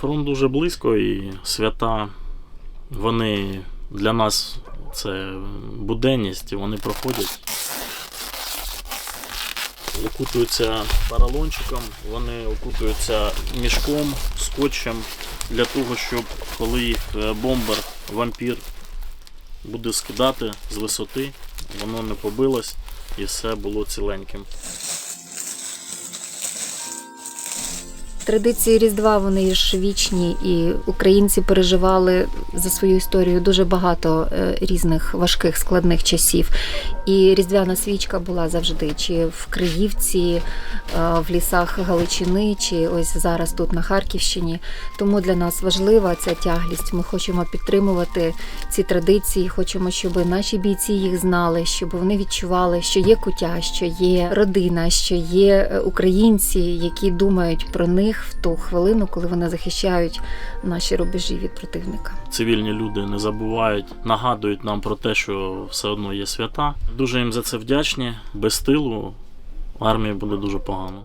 Фронт дуже близько і свята, вони для нас це буденність, і вони проходять. Окутуються поролончиком, вони окутуються мішком, скотчем для того, щоб коли їх е, бомбер, вампір буде скидати з висоти, воно не побилось і все було ціленьким. Традиції Різдва вони ж вічні, і українці переживали за свою історію дуже багато е, різних важких складних часів. І різдвяна свічка була завжди, чи в Криївці, е, в лісах Галичини, чи ось зараз тут на Харківщині. Тому для нас важлива ця тяглість. Ми хочемо підтримувати ці традиції, хочемо, щоб наші бійці їх знали, щоб вони відчували, що є кутя, що є родина, що є е, українці, які думають про них в ту хвилину, коли вони захищають наші рубежі від противника. Цивільні люди не забувають, нагадують нам про те, що все одно є свята. Дуже їм за це вдячні. Без тилу армії буде дуже погано.